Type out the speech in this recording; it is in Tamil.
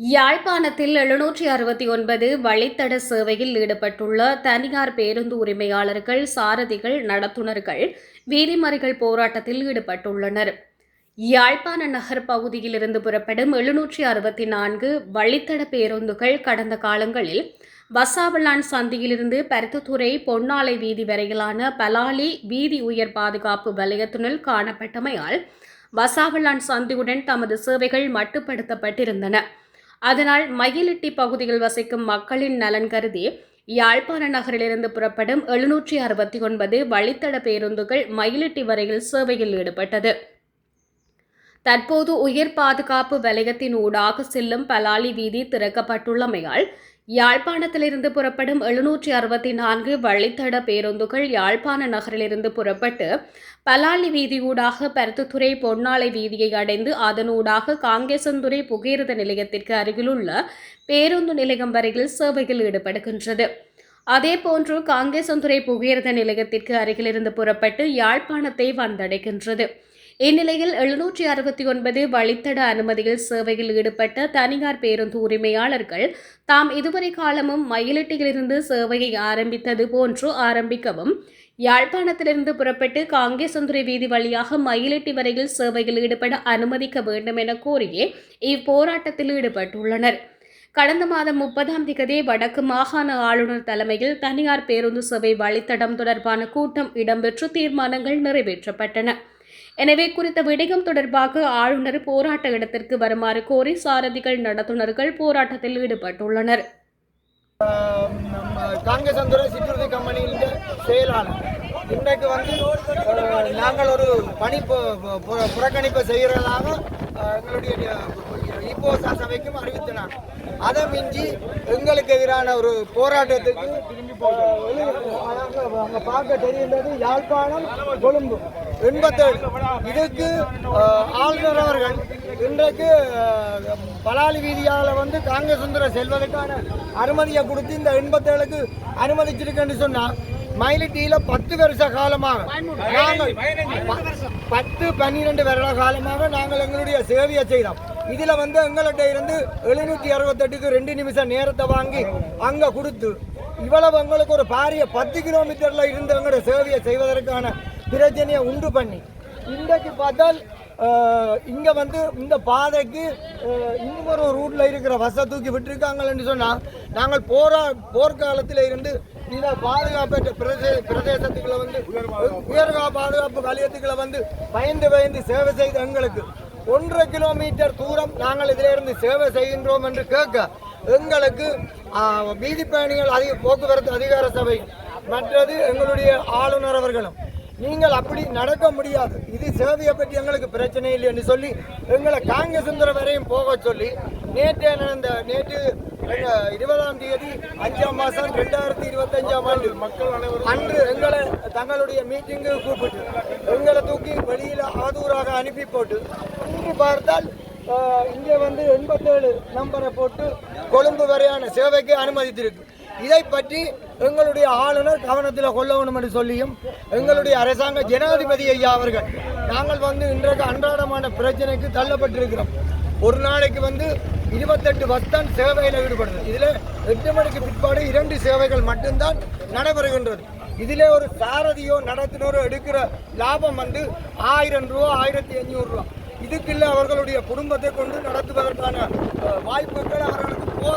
யாழ்ப்பாணத்தில் எழுநூற்றி அறுபத்தி ஒன்பது வழித்தட சேவையில் ஈடுபட்டுள்ள தனியார் பேருந்து உரிமையாளர்கள் சாரதிகள் நடத்துனர்கள் வீதிமறிகள் போராட்டத்தில் ஈடுபட்டுள்ளனர். யாழ்ப்பாண நகர் பகுதியிலிருந்து புறப்படும் எழுநூற்றி அறுபத்தி நான்கு வழித்தட பேருந்துகள் கடந்த காலங்களில் வசாவளான் சந்தியிலிருந்து பருத்தித்துறை பொன்னாலை வீதி வரையிலான பலாலி வீதி உயர் பாதுகாப்பு வலயத்தினுள் காணப்பட்டமையால் வசாவளான் சந்தியுடன் தமது சேவைகள் மட்டுப்படுத்தப்பட்டிருந்தன. அதனால் மயிலிட்டி பகுதியில் வசிக்கும் மக்களின் நலன் கருதி யாழ்ப்பாண நகரிலிருந்து புறப்படும் எழுநூற்றி அறுபத்தி ஒன்பது வழித்தட பேருந்துகள் மயிலிட்டி வரையில் சேவையில் ஈடுபட்டது. தற்போது உயிர் பாதுகாப்பு வலயத்தின் ஊடாக செல்லும் பலாலி வீதி திறக்கப்பட்டுள்ளமையால் யாழ்ப்பாணத்திலிருந்து புறப்படும் எழுநூற்றி அறுபத்தி நான்கு வழித்தட பேருந்துகள் யாழ்ப்பாண நகரிலிருந்து புறப்பட்டு பலாலி வீதியூடாக பருத்துத்துறை பொன்னாலை வீதியை அடைந்து அதனூடாக காங்கேசன்துறை புகையிரத நிலையத்திற்கு அருகிலுள்ள பேருந்து நிலையம் வரையில் சேவையில் ஈடுபடுகின்றது. அதேபோன்று காங்கேசன்துறை புகையிரத நிலையத்திற்கு அருகிலிருந்து புறப்பட்டு யாழ்ப்பாணத்தை வந்தடைகின்றது. இந்நிலையில் எழுநூற்றி அறுபத்தி ஒன்பது வழித்தட அனுமதியில் சேவையில் ஈடுபட்ட தனியார் பேருந்து உரிமையாளர்கள் தாம் இதுவரை காலமும் மயிலிட்டியிலிருந்து சேவையை ஆரம்பித்தது போன்று ஆரம்பிக்கவும் யாழ்ப்பாணத்திலிருந்து புறப்பட்டு காங்கேசந்துறை வீதி வழியாக மயிலிட்டி வரையில் சேவையில் ஈடுபட அனுமதிக்க வேண்டும் என கோரியே இப்போராட்டத்தில் ஈடுபட்டுள்ளனர். கடந்த மாதம் முப்பதாம் திகதி வடக்கு மாகாண ஆளுநர் தலைமையில் தனியார் பேருந்து சேவை வழித்தடம் தொடர்பான கூட்டம் இடம்பெற்று தீர்மானங்கள் நிறைவேற்றப்பட்டன. எனவே குறித்த விடயம் தொடர்பாக ஆளுநர் போராட்ட இடத்திற்கு வருமாறு கோரி சாரதிகள் நடத்துனர்கள் போராட்டத்தில் ஈடுபட்டுள்ளனர். காங்கிரஸ் காங்கேசந்துறை சிற்றுறுதி கம்பெனியின் செயலாளர். இன்றைக்கு வந்து நாங்கள் ஒரு பணி புறக்கணிப்பை செய்கிறதாக எங்களுடைய இப்போ சபைக்கும் அறிவித்தனர். அதை மிஞ்சி எங்களுக்கு எதிரான ஒரு போராட்டத்துக்கு பார்க்க தெரிகின்றது யாழ்ப்பாணம் கொழும்பு எண்பத்தேழு இதுக்கு ஆளுநர் அவர்கள் இன்றைக்கு பலாலி வீதியால் வந்து காங்கிரஸ் சுந்தர செல்வதற்கான அனுமதியை கொடுத்து இந்த எண்பத்தேழுக்கு அனுமதிச்சிருக்கேன்னு சொன்னால் மயிலிட்டியில் பத்து வருஷ காலமாக நாங்கள் பத்து பன்னிரெண்டு வருட காலமாக நாங்கள் எங்களுடைய சேவையை செய்தோம். இதில் வந்து எங்கள்கிட்ட இருந்து எழுநூற்றி அறுபத்தெட்டுக்கு ரெண்டு நிமிஷம் நேரத்தை வாங்கி அங்கே கொடுத்து இவ்வளவு எங்களுக்கு ஒரு பாரிய பத்து கிலோமீட்டர்ல இருந்து எங்களுடைய சேவையை செய்வதற்கான பிரச்சனையை உண்டு பண்ணி. இன்றைக்கு பார்த்தால் இங்கே இங்க வந்து இந்த பாதைக்கு இன்னொரு இன்னும் ஒரு ரூட்ல இருக்கிற வச தூக்கி விட்டுருக்காங்கன்னு சொன்னா நாங்கள் போரா போர்க்காலத்தில் இருந்து இந்த பாதுகாப்பு பிரதே பிரதேசத்துக்குள்ள வந்து உயர்கா பாதுகாப்பு வலயத்துக்குள்ள வந்து பயந்து பயந்து சேவை செய்த எங்களுக்கு ஒன்றரை கிலோமீட்டர் தூரம் நாங்கள் இதிலிருந்து சேவை செய்கின்றோம் என்று கேட்க எங்களுக்கு வீதி பயணிகள் அதிக போக்குவரத்து அதிகார சபை மற்றது எங்களுடைய ஆளுநர் அவர்களும். நீங்கள் அப்படி நடக்க முடியாது. இது சேவையை பற்றி எங்களுக்கு பிரச்சனை இல்லை என்று சொல்லி எங்களை காங்கேசுந்தரம் வரையும் போக சொல்லி நேற்று நடந்த நேற்று இருபதாம் தேதி அஞ்சாம் மாதம் ரெண்டாயிரத்தி இருபத்தஞ்சாம் ஆண்டு மக்கள் அனைவரும் அன்று எங்களை தங்களுடைய மீட்டிங்கு கூப்பிட்டு எங்களை தூக்கி வெளியில் ஆதூராக அனுப்பி போட்டு இன்று பார்த்தால் இங்கே வந்து எண்பத்தேழு நம்பரை போட்டு கொழும்பு வரையான சேவைக்கு அனுமதித்திருக்கு. இதை பற்றி எங்களுடைய ஆளுநர் கவனத்தில் கொள்ள வேண்டும் என்று சொல்லியும் எங்களுடைய அரசாங்க ஜனாதிபதி ஐயா அவர்கள் நாங்கள் வந்து இன்றைக்கு அன்றாடமான பிரச்சனைக்கு தள்ளப்பட்டிருக்கிறோம். ஒரு நாளைக்கு வந்து இருபத்தெட்டு பஸ் தான் சேவையில் ஈடுபடுது. இதில் எட்டு மணிக்கு பிற்பாடு இரண்டு சேவைகள் மட்டும்தான் நடைபெறுகின்றது. இதிலே ஒரு சாரதியோ நடத்தினரோ எடுக்கிற லாபம் வந்து ஆயிரம் ரூபா ஆயிரத்தி அஞ்சூறு ரூபா. இதுக்குள்ள அவர்களுடைய குடும்பத்தை கொண்டு நடத்துவதற்கான வாய்ப்புகள் அவர்களுக்கு போ